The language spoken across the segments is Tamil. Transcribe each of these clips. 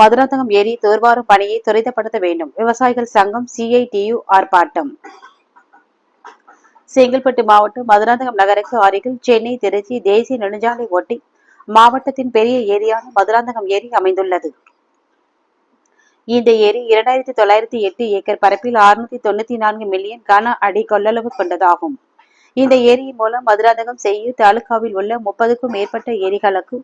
மதுராந்தகம் ஏரி தூர்வாரும் பணியை துரிதப்படுத்த வேண்டும். விவசாயிகள் சங்கம் சிஐடியு ஆர்ப்பாட்டம். செங்கல்பட்டு மாவட்டம் மதுராந்தகம் நகருக்கு அருகில் சென்னை திருச்சி தேசிய நெடுஞ்சாலை ஒட்டி மாவட்டத்தின் பெரிய ஏரியான மதுராந்தகம் ஏரி அமைந்துள்ளது. இந்த ஏரி இரண்டாயிரத்தி தொள்ளாயிரத்தி எட்டு ஏக்கர் பரப்பில் அறுநூத்தி தொண்ணூத்தி நான்கு மில்லியன் கன அடி கொள்ளளவு கொண்டதாகும். இந்த ஏரியின் மூலம் மதுராந்தகம் செய்யூர் தாலுகாவில் உள்ள முப்பதுக்கும் மேற்பட்ட ஏரிகளுக்கு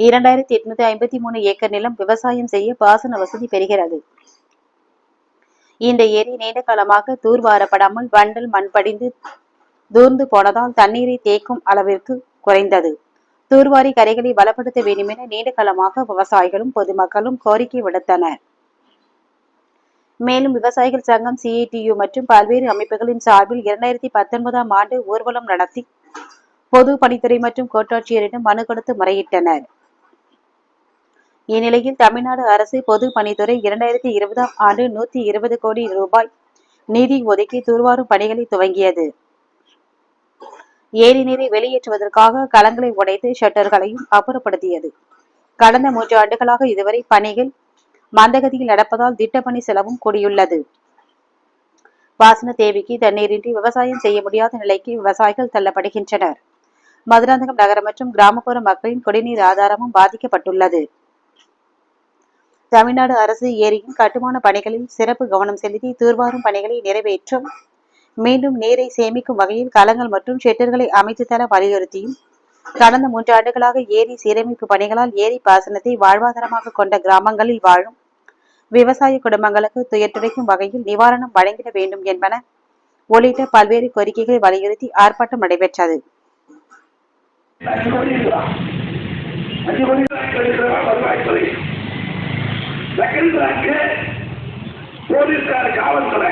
இரண்டாயிரத்தி எட்நூத்தி ஐம்பத்தி மூணு ஏக்கர் நிலம் விவசாயம் செய்ய பாசன வசதி பெறுகிறது. இந்த ஏரி நீண்ட காலமாக தூர்வாரப்படாமல் வண்டல் மண் படிந்து தூர்ந்து போனதால் தண்ணீரை தேக்கும் அளவிற்கு குறைந்தது. தூர்வாரி கரைகளை பலப்படுத்த வேண்டுமென நீண்ட காலமாக விவசாயிகளும் பொதுமக்களும் கோரிக்கை விடுத்தனர். மேலும் விவசாயிகள் சங்கம் சிஐடியு மற்றும் பல்வேறு அமைப்புகளின் சார்பில் இரண்டாயிரத்தி பத்தொன்பதாம் ஆண்டு ஊர்வலம் நடத்தி பொது பணித்துறை மற்றும் கோட்டாட்சியரிடம் மனு கொடுத்து முறையிட்டனர். இந்நிலையில் தமிழ்நாடு அரசு பொது பணித்துறை இரண்டாயிரத்தி இருபதாம் ஆண்டு நூத்தி இருபது கோடி ரூபாய் நிதி ஒதுக்கி தூர்வாரும் பணிகளை துவங்கியது. ஏரி நீரை வெளியேற்றுவதற்காக களங்களை உடைத்து ஷட்டர்களையும் அப்புறப்படுத்தியது. கடந்த மூன்று ஆண்டுகளாக இதுவரை பணிகள் மந்தகதியில் நடப்பதால் திட்டப்பணி செலவும் கூடியுள்ளது. பாசன தேவைக்கு தண்ணீரின்றி விவசாயம் செய்ய முடியாத நிலைக்கு விவசாயிகள் தள்ளப்படுகின்றனர். மதுராந்தகம் நகரம் மற்றும் கிராமப்புற மக்களின் குடிநீர் ஆதாரமும் பாதிக்கப்பட்டுள்ளது. தமிழ்நாடு அரசு ஏரியின் கட்டுமான பணிகளில் சிறப்பு கவனம் செலுத்தி தூர்வாரும் பணிகளை நிறைவேற்றும். மீண்டும் நீரை சேமிக்கும் வகையில் களங்கள் மற்றும் ஷெட்டர்களை அமைத்து தர வலியுறுத்தியும் கடந்த மூன்று ஆண்டுகளாக ஏரி சீரமைப்பு பணிகளால் ஏரி பாசனத்தை வாழ்வாதாரமாக கொண்ட கிராமங்களில் வாழும் விவசாய குடும்பங்களுக்கு துயர்துடைக்கும் வகையில் நிவாரணம் வழங்கிட வேண்டும் என்பன உள்ளிட்ட பல்வேறு கோரிக்கைகளை வலியுறுத்தி ஆர்ப்பாட்டம் நடைபெற்றது. அஞ்சு கோடி இருக்கா அஞ்சு போலீஸ்கார காவல்துறை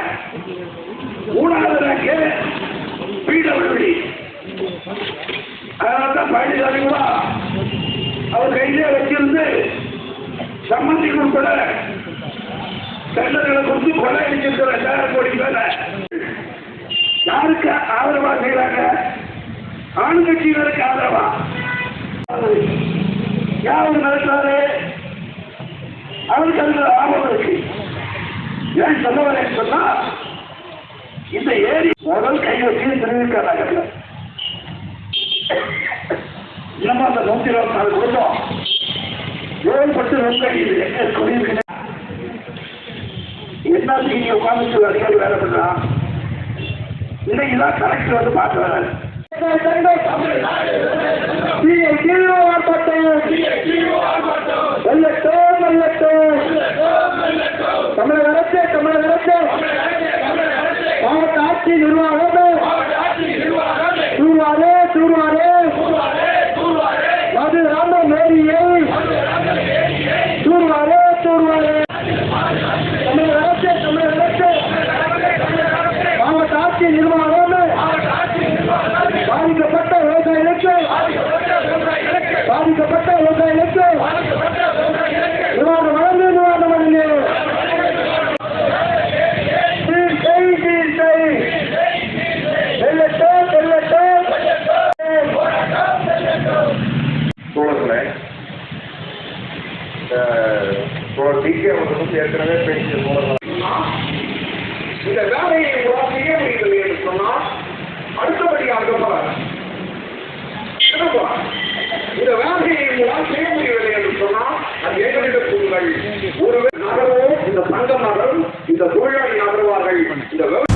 மூணாவது ரேங்க்கு பிடபிள்யூடி அதனால தான் பழனிசாமி கூட அவர் கையிலே வச்சிருந்து சம்மந்தி உட்பட டெண்டர்களை கொடுத்து கொலை அடிச்சிருக்கிற ரெண்டாயிரம் கோடி மேல யாருக்கு ஆதரவா செய்யறாங்க? ஆளுங்கட்சியினருக்கு ஆதரவா? யாரு நடத்தாரு அவருக்கு அதுல லாபம் இருக்கு. ஏன் சொல்ல வரேன்னு சொன்னா இந்த ஏரி முதல் கை வச்சு திருவிக்கா நகர்ல இன்னமும் அந்த நூத்தி இருபத்தி நாலு குடும்பம் ஏற்பட்டு ரொம்ப நெருக்கடி இது எங்க சொல்லியிருக்கேன் என்ன நீங்க உட்கார்ந்து அதிகாரி வேலை பண்றான் இன்னைக்கு தான் கலெக்டர் வந்து பார்க்க வராரு ஆட்சி நிர்வாகமே குறித்து ஏற்கனவே பேசியிருக்கோம் இந்த வேலையை உங்களால் செய்ய முடியவில்லை என்று சொன்னால் அடுத்தபடியாக பல இந்த வேலையை உங்களால் செய்ய முடியவில்லை என்று சொன்னால் அது எங்களிட கூறுங்கள் ஒரு நகர்வோம் இந்த சங்கம் நகரும் இந்த தொழிலாளி நகர்வார்கள் இந்த